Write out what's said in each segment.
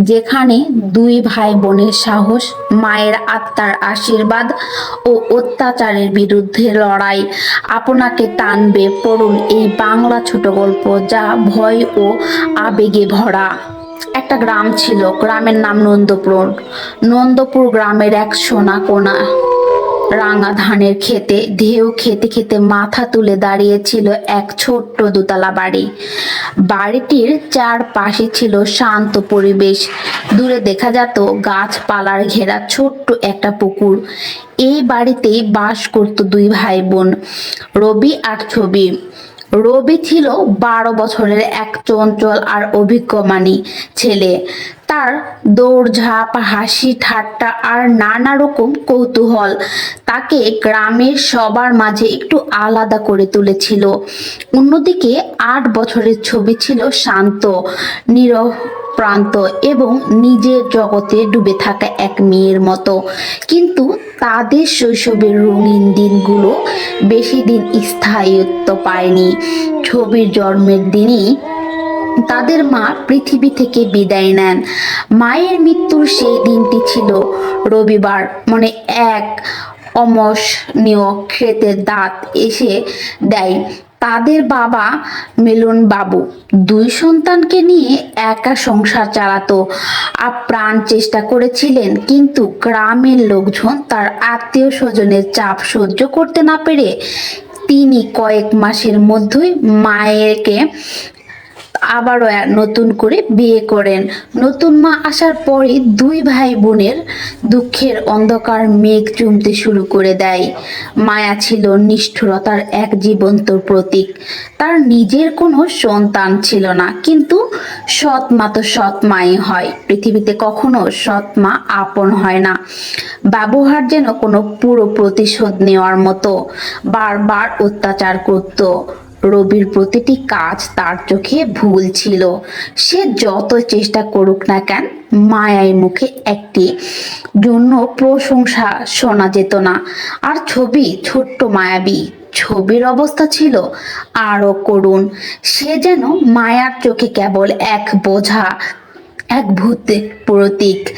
যেখানে দুই ভাই বোনের সাহস, মায়ের আত্মার আশীর্বাদ ও অত্যাচারের বিরুদ্ধে লড়াই আপনাকে টানবে পড়ুন এই বাংলা ছোট গল্প যা ভয় ও আবেগে ভরা। একটা গ্রাম ছিল, গ্রামের নাম নন্দপুর। নন্দপুর গ্রামের এক সোনা কোনা। রাঙা ধানের খেতে ঢেউ খেতে খেতে মাথা তুলে দাঁড়িয়েছিল এক ছোট্ট দোতলা বাড়ি। বাড়িটির চারপাশে ছিল শান্ত পরিবেশ। দূরে দেখা যেত গাছপালার ঘেরা ছোট্ট একটা পুকুর। এই বাড়িতেই বাস করত দুই ভাই বোন, রবি আর ছবি। রবি ছিল বারো বছরের এক চঞ্চল আর অভিজ্ঞ মানি ছেলে। তার দৌড়ঝাঁপ হাসি, ঠাট্টা আর নানা রকম কৌতূহল তাকে গ্রামের সবার মাঝে একটু আলাদা করে তুলেছিল। অন্যদিকে আট বছরের ছবি ছিল শান্ত নীরব প্রান্ত এবং নিজের জগতে ডুবে থাকা এক মেয়ের মতো। কিন্তু তাদের শৈশবের রঙিন দিনগুলো বেশি দিন স্থায়িত্ব পায়নি। ছবির জন্মের দিনই তাদের মা পৃথিবী থেকে বিদায় নেন। মায়ের মৃত্যুর সেই দিনটি ছিল রবিবার। মানে এক অমসনীয় ক্ষেতের দাঁত এসে দেয়। তাদের বাবা মিলন বাবু দুই সন্তানকে নিয়ে একা সংসার চালাতো আপ্রাণ চেষ্টা করেছিলেন, কিন্তু গ্রামের লোকজন তার আত্মীয় স্বজনের চাপ সহ্য করতে না পেরে তিনি কয়েক মাসের মধ্যেই মায়েরকে আবারও নতুন করে বিয়ে করেন। নতুন মা আসার পরে দুই ভাই বোনের দুঃখের অন্ধকার মেঘ জমতে শুরু করে দেয়। মায়া ছিল নিষ্ঠুরতার এক জীবন্ত প্রতীক। তার নিজের কোনো সন্তান ছিল না, কিন্তু সৎ মা তো সৎ মাই হয়। পৃথিবীতে কখনো সৎ মা আপন হয় না। ব্যবহার যেন কোনো পুরো প্রতিশোধ নেওয়ার মতো। বারবার অত্যাচার করতো। রবির প্রতিটি কাজ তার চোখে ভুল ছিল। সে যত চেষ্টা করুক না কেন, মায়ায় মুখে একটি জন্য প্রশংসা শোনা যেত না। আর ছবি ছোট্ট মায়াবী, ছবির অবস্থা ছিল আরও করুন সে যেন মায়ার চোখে কেবল এক বোঝা এক ভূতের প্রতীক,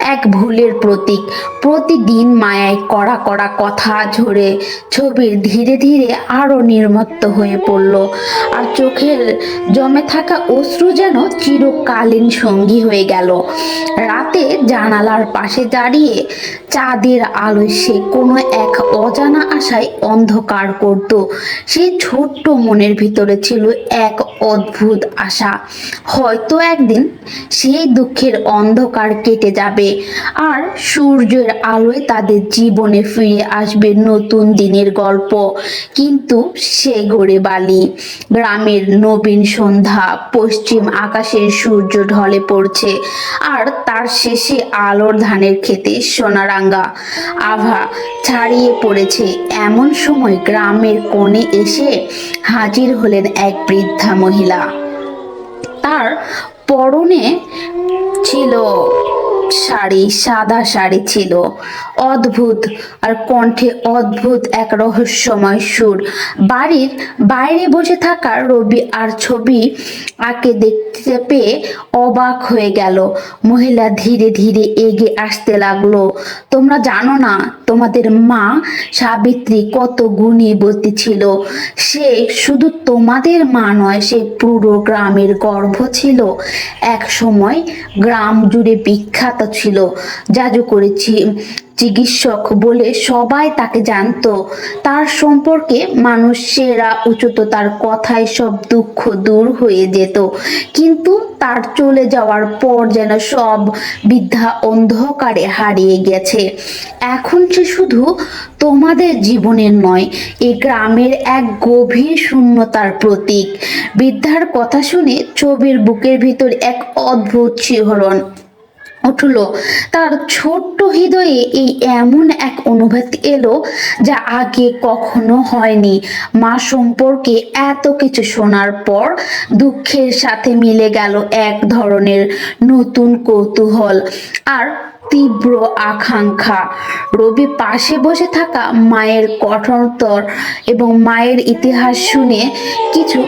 এক ভুলের প্রতীক। প্রতিদিন মায়ায় কড়া কড়া কথা ঝরে ছবির ধীরে ধীরে আরও নির্মত্ত হয়ে পড়ল। আর চোখের জমে থাকা অশ্রু যেন চিরকালীন সঙ্গী হয়ে গেল। রাতে জানালার পাশে দাঁড়িয়ে চাঁদের আলোয় সে কোনো এক অজানা আশায় অন্ধকার করত। সে ছোট্ট মনের ভিতরে ছিল এক অদ্ভুত আশা। হয়তো একদিন সেই দুঃখের অন্ধকার কেটে যাবে। আর সূর্যের আলোয় তাদের জীবনে ফিরে আসবে নতুন দিনের গল্প। কিন্তু সে গড়ে বালি। গ্রামের নবীন সন্ধ্যা পশ্চিম আকাশের সূর্য ঢলে পড়ছে। আর তার শেষে আলোর ধানের খেতে সোনারাঙ্গা। আভা ছাড়িয়ে পড়েছে। এমন সময় গ্রামের কোণে এসে হাজির হলেন এক বৃদ্ধা মহিলা। তার পরনে ছিল শাড়ি, সাদা শাড়ি ছিল। অদ্ভুত, আর কণ্ঠে অদ্ভুত এক রহস্যময় সুর। বাড়ির বাইরে বসে থাকা রবি আর ছবি আকে দেখতে পেয়ে অবাক হয়ে গেল। মহিলা ধীরে ধীরে এগিয়ে আসতে লাগল। তোমরা জানো না তোমাদের মা সাবিত্রী কত গুণীবতী ছিল। সে শুধু তোমাদের মা নয়, সে পুরো গ্রামের গর্ভ ছিল। এক সময় গ্রাম জুড়ে বিখ্যাত ছিল। যাজু করেছি চিকিৎসক বলে সবাই তাকে জানতো। তার সম্পর্কে মানুষেরা উচ্চত তার কথায় সব দুঃখ দূর হয়ে যেত। কিন্তু তার চলে যাওয়ার পর যেন সব বিদ্যা অন্ধকারে হারিয়ে গেছে। এখন সে শুধু তোমাদের জীবনের নয় এই গ্রামের এক গভীর শূন্যতার প্রতীক। বৃদ্ধার কথা শুনে ছবির বুকের ভিতর এক অদ্ভুত শিহরণ উঠল। তার ছোট্ট হৃদয়ে এই এমন এক অনুভূতি এলো যা আগে কখনো হয়নি। মা সম্পর্কে এত কিছু শোনার পর দুঃখের সাথে মিলে গেল এক ধরনের নতুন কৌতূহল আর তীব্র আকাঙ্ক্ষা। রবি পাশে বসে থাকা মায়ের কঠোরতর এবং মায়ের ইতিহাস শুনে কিছু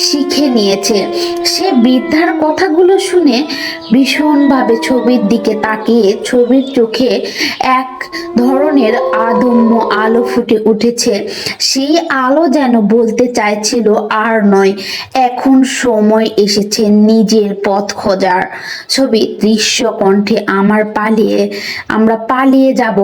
শিখে নিয়েছে। সে বৃদ্ধার কথাগুলো শুনে ভীষণভাবে ছবির দিকে তাকিয়ে ছবির চোখে এক ধরনের আদম্য আলো ফুটে উঠেছে। সেই আলো যেন বলতে চাইছিল আর নয়, এখন সময় এসেছে নিজের পথ খোঁজার। ছবি দৃশ্য কণ্ঠে আমার পালিয়ে, আমরা পালিয়ে যাব।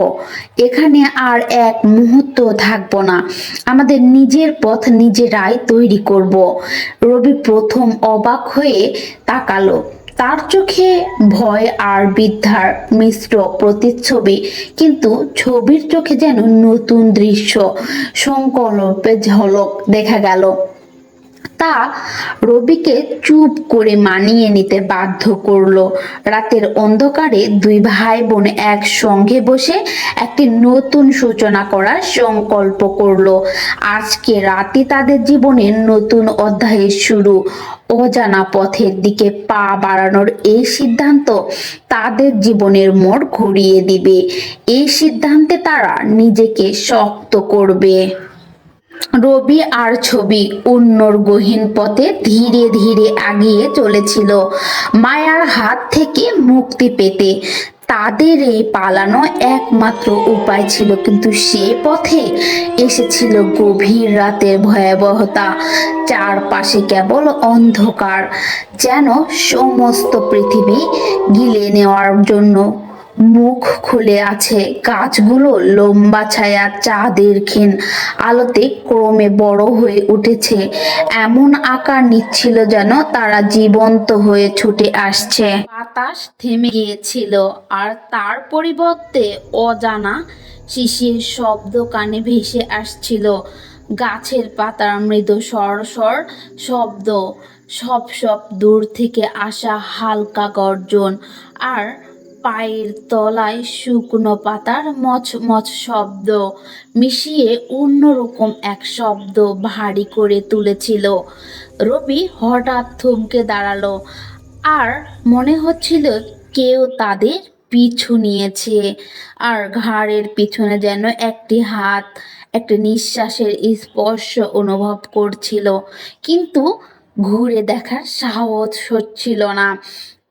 এখানে আর এক মুহূর্ত থাকব না। আমাদের নিজের পথ নিজেরাই তৈরি করব। রবি প্রথম অবাক হয়ে তাকালো। তার চোখে ভয় আর বৃদ্ধার মিশ্র প্রতিচ্ছবি, কিন্তু ছবির চোখে যেন নতুন দৃশ্য, সংকল্পে ঝলক দেখা গেল। তা রবিকে চুপ করে মানিয়ে নিতে বাধ্য করল। রাতের অন্ধকারে দুই ভাই বোন একসঙ্গে বসে একটি নতুন সূচনা করার সংকল্প করল। আজকে রাতে তাদের জীবনের নতুন অধ্যায়ের শুরু। অজানা পথের দিকে পা বাড়ানোর এই সিদ্ধান্ত তাদের জীবনের মোড় ঘুরিয়ে দিবে। এই সিদ্ধান্তে তারা নিজেকে শক্ত করবে। রবি আর ছবি অন্যর গহীন পথে ধীরে ধীরে আগিয়ে চলেছিল। মায়ার হাত থেকে মুক্তি পেতে তাদের এই পালানো একমাত্র উপায় ছিল, কিন্তু সে পথে এসেছিল গভীর রাতের ভয়াবহতা। চারপাশে কেবল অন্ধকার, যেন সমস্ত পৃথিবী গিলে নেওয়ার জন্য মুখ খুলে আছে। গাছগুলো লম্বা ছায়া চাঁদের ক্ষীণ আলোতে ক্রমে বড় হয়ে উঠেছে। এমন আকার নিচ্ছিল যেন তারা জীবন্ত হয়ে ছুটে আসছে। বাতাস থেমে গিয়েছিল আর তার পরিবর্তে অজানা শিশির শব্দ কানে ভেসে আসছিল। গাছের পাতার মৃদু সরসর শব্দ, সব সব দূর থেকে আসা হালকা গর্জন আর পায়ের তলায় শুকনো পাতার মচমচ শব্দ মিশিয়ে অন্যরকম এক শব্দ ভারী করে তুলেছিল। রবি হঠাৎ থমকে দাঁড়াল। আর মনে হচ্ছিল কেউ তাদের পিছু নিয়েছে। আর ঘাড়ের পিছনে যেন একটি হাত, একটা নিঃশ্বাসের স্পর্শ অনুভব করছিল। কিন্তু ঘুরে দেখার সাহস হচ্ছিল না।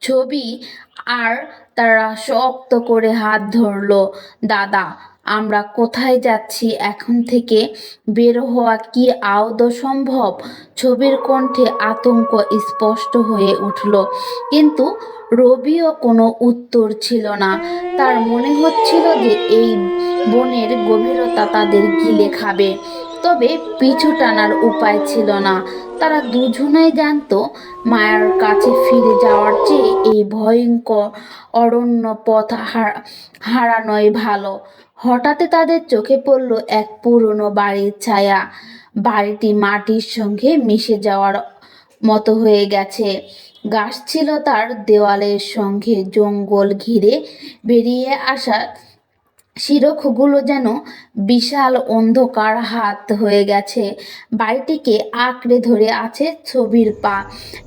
ছবি আর তারা শক্ত করে হাত ধরলো, দাদা, আমরা কোথায় যাচ্ছি? এখন থেকে বের হওয়া কি আদৌ সম্ভব? ছবির কণ্ঠে আতঙ্ক স্পষ্ট হয়ে উঠল। কিন্তু রবিও কোনো উত্তর ছিল না। তার মনে হচ্ছিল যে এই বনের গভীরতা তাদের গিলে খাবে। তবে পিছু টানার উপায় ছিল না। তারা দুজনেই জানতো মায়ার কাছে ফিরে যাওয়ার চেয়ে এই ভয়ঙ্কর অরণ্য পথ হারা হারানোই ভালো। হঠাৎ তাদের চোখে পড়ল এক পুরনো বাড়ির ছায়া। বাড়িটি মাটির সঙ্গে মিশে যাওয়ার মতো হয়ে গেছে। গাছ ছিল তার দেওয়ালের সঙ্গে জঙ্গল ঘিরে বেরিয়ে আসা শিরকগুলো যেন বিশাল অন্ধকার হাত হয়ে গেছে। বাড়িটিকে আঁকড়ে ধরে আছে ছবির পা।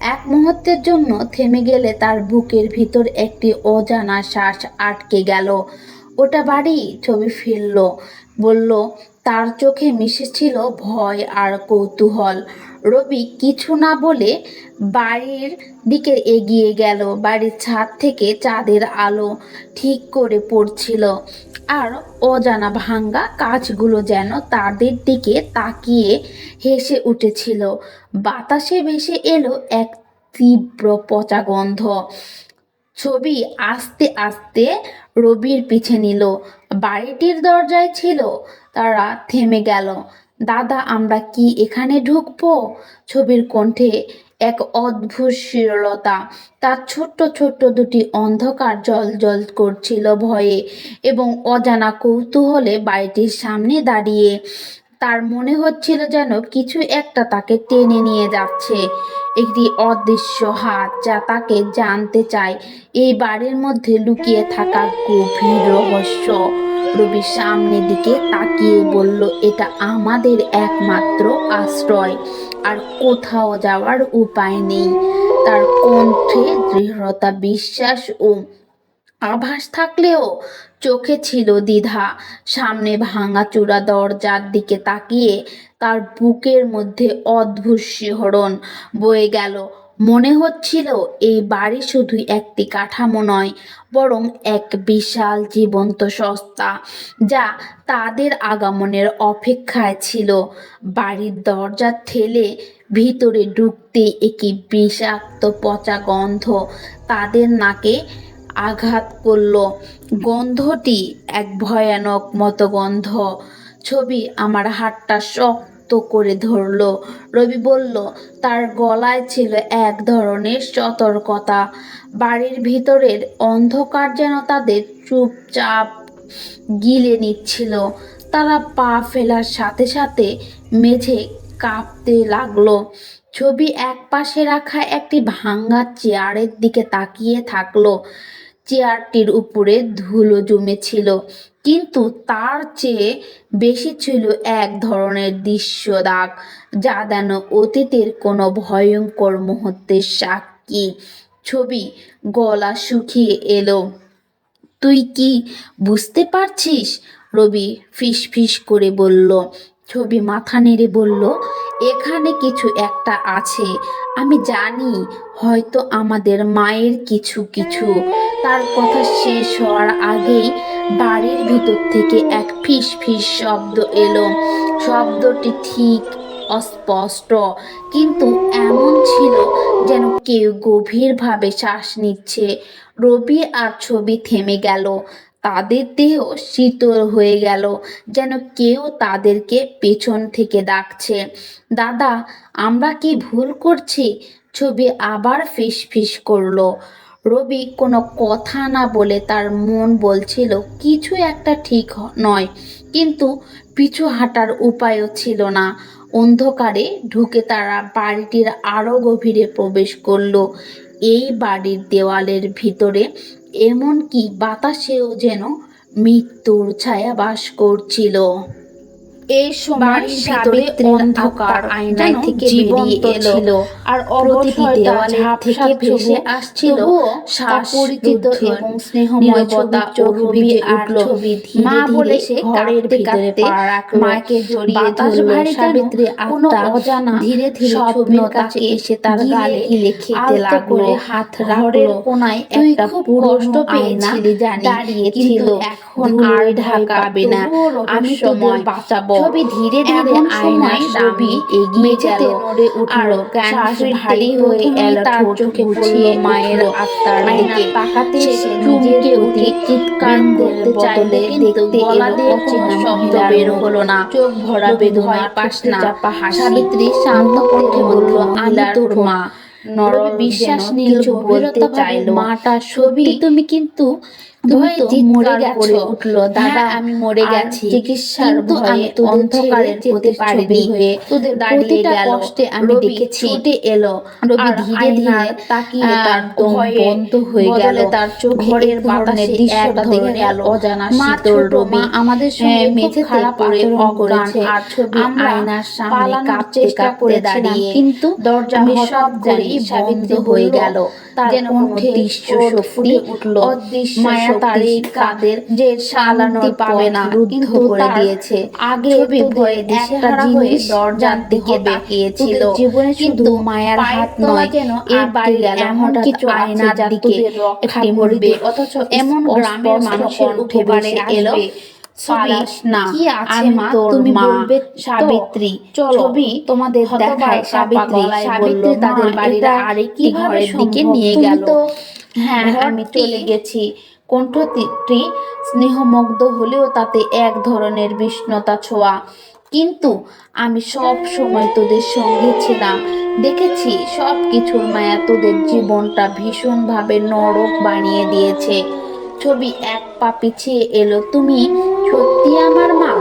এক মুহূর্তের জন্য থেমে গেলে তার বুকের ভিতর একটি অজানা শ্বাস আটকে গেল। ওটা বাড়ি? ছবি ফিরল। বলল তার চোখে মিশেছিল ভয় আর কৌতূহল। রবি কিছু না বলে বাড়ির দিকে এগিয়ে গেল। বাড়ির ছাদ থেকে চাঁদের আলো ঠিক করে পড়ছিল। আর অজানা ভাঙ্গা কাজগুলো যেন তাদের দিকে তাকিয়ে হেসে উঠেছিল। বাতাসে ভেসে এলো এক তীব্র পচা গন্ধ। ছবি আস্তে আস্তে রবির পিছে নিল। বাড়িটির দরজায় ছিল, তারা থেমে গেল। দাদা, আমরা কি এখানে ঢুকবো? ছবির কণ্ঠে এক অদ্ভুত শিরলতা, তার ছোট্ট ছোট্ট দুটি অন্ধকার জল জল করছিল ভয়ে এবং অজানা কৌতূহলে বাড়িটির সামনে দাঁড়িয়ে তার মনে হচ্ছিল যেন কিছু একটা তাকে টেনে নিয়ে যাচ্ছে। একটি অদৃশ্য হাত যা তাকে জানতে চায়, এই বাড়ির মধ্যে লুকিয়ে থাকা গভীর রহস্য। রবি সামনের দিকে তাকিয়ে বলল, এটা আমাদের একমাত্র আশ্রয়। আর কোথাও যাওয়ার উপায় নেই তার কণ্ঠে দৃঢ়তা, বিশ্বাস ও আভাস থাকলেও চোখে ছিল দ্বিধা। সামনে ভাঙাচূড়া দরজার দিকে তাকিয়ে তার বুকের মধ্যে অদ্ভুত শিহরণ বয়ে গেল। মনে হচ্ছিল এই বাড়ি শুধু একটি কাঠামো নয়, বরং এক বিশাল জীবন্ত সস্তা যা তাদের আগমনের অপেক্ষায় ছিল। বাড়ির দরজা ঠেলে ভিতরে ঢুকতে একটি বিষাক্ত পচা গন্ধ তাদের নাকে আঘাত করল। গন্ধটি এক ভয়ানক মতো গন্ধ। ছবি আমার হাতটা শক্ত করে ধরলো। রবি বলল, তার গলায় ছিল এক ধরনের সতর্কতা। বাড়ির ভিতরের অন্ধকার যেন তাদের চুপচাপ গিলে নিচ্ছিল। তারা পা ফেলার সাথে সাথে মেঝে কাঁপতে লাগল। ছবি এক পাশে রাখা একটি ভাঙা চেয়ারের দিকে তাকিয়ে থাকল। চেয়ারটির উপরে ধুলো জমেছিল। কিন্তু তার চেয়ে বেশি ছিল এক ধরনের দৃশ্য দাগ যা যেন অতীতের কোনো ভয়ঙ্কর মুহূর্তের সাক্ষী। ছবি, গলা শুকিয়ে এলো। তুই কি বুঝতে পারছিস? রবি ফিস ফিস করে বলল। ছবি মাথা নেড়ে বলল, এখানে কিছু একটা আছে। আমি জানি, হয়তো আমাদের মায়ের কিছু কিছু। তার কথা শেষ হওয়ার আগেই বাড়ির ভিতর থেকে এক ফিস ফিস শব্দ এলো। শব্দটি ঠিক অস্পষ্ট, কিন্তু এমন ছিল যেন কেউ গভীরভাবে শ্বাস নিচ্ছে। রবি আর ছবি থেমে গেল। তাদের দেহ শীতল হয়ে গেল, যেন কেউ তাদেরকে পেছন থেকে ডাকছে। দাদা, আমরা কি ভুল করছি? ছবি আবার ফিস ফিস করল। রবি কোনো কথা না বলে তার মন বলছিল কিছু একটা ঠিক নয়। কিন্তু পিছু হাঁটার উপায়ও ছিল না। অন্ধকারে ঢুকে তারা বাড়িটির আরও গভীরে প্রবেশ করল। এই বাড়ির দেওয়ালের ভিতরে এমনকি বাতাসেও যেন মৃত্যুর ছায়া বাস করছিল। এই সময় অন্ধকার আয়নায় থেকে বেরিয়ে এলো। আর প্রতিটি থেকে ভেসে আসছিল পরিচিত এবং স্নেহময় মা বলে ঘরের ভিতরে পা রাখল। মাকে জড়িয়ে ধরলো। সাবিত্রী কোনো অজানা ধীরে ধীরে কাছে এসে তার গালে গিলে লাগল। হাত ঘরের কোনায় একটা কষ্ট পেয়েছিলি জানি দাঁড়িয়েছিল এখন আর ঢাকাবে না। আমি তোদের বাঁচাবো। ছবি ধীরে ধীরে আয়নায় ছবি এগিয়ে গেল নড়ে উঠল। শ্বাস ভারী হয়ে এলো তার চোখে পড়ল মায়ের আত্মার দিকে। তাকাতে সে চুমকে উঠে চিৎকার করতে চাইলে গলা দিয়ে কোনো শব্দ বের হলো না। চোখ ভরা বেদনায় পাশ না সাবিত্রী শান্ত কণ্ঠে বলল আমি তোর মা। নর বিশ্বাস নিল বলতে চাইলো। মাটা ছবি তুমি কিন্তু দ্রুত মরে গেছো। উঠল দাদা আমি মরে গেছি। চিকিৎসার ভয়ে অন্ধকারে যেতে পারিনি। হয়ে তোদের দাঁড়িয়ে গেল। কষ্টে আমি দেখেছি। ছুটে এলো। রবি ধীরে ধীরে তাকিয়ে তার দম বন্ধ হয়ে গেল। তার চোখ ঘরের বাতাসে দৃশ্যটা দেখে গেল। অজানা শীতল রবি আমাদের সঙ্গে মেঝে খারাপ পড়ে অজ্ঞান আর ছবি আয়নার সামনে কাঁপতে কাঁপতে দাঁড়িয়ে কিন্তু দরজা সব বন্ধ হয়ে গেল। যেন কণ্ঠে দৃশ্য উঠল। অদৃশ্য কাদের যে শালানোর পাবে না রুদ্ধ করে দিয়েছে। আগে ভয়ে দরজার দিকে তাকিয়েছিল। জীবনে শুধু মায়ার হাত নয় এই বাড়ির এমন কিছু আয়নার দিকে একটি মরবে অথচ এমন গ্রামের মানুষের উঠে এলো কি আছে মা? তুমি বলবে সাবিত্রী। ছবি তোমাদের দেখায় সাবিত্রী। সাবিত্রী তাদের বাড়ির আরেকটি ঘরের দিকে নিয়ে গেল। হ্যাঁ আমি চলে গেছি। কণ্ঠটি স্নেহমগ্ধ হলেও তাতে এক ধরনের বিষ্ণতা ছোঁয়া। কিন্তু আমি সব সময় তোদের সঙ্গে ছিলাম। দেখেছি, সব কিছুর মায়া তোদের জীবনটা ভীষণভাবে নরক বানিয়ে দিয়েছে। ছবি এক পা পিছিয়ে এলো। তুমি সত্যি আমার মা?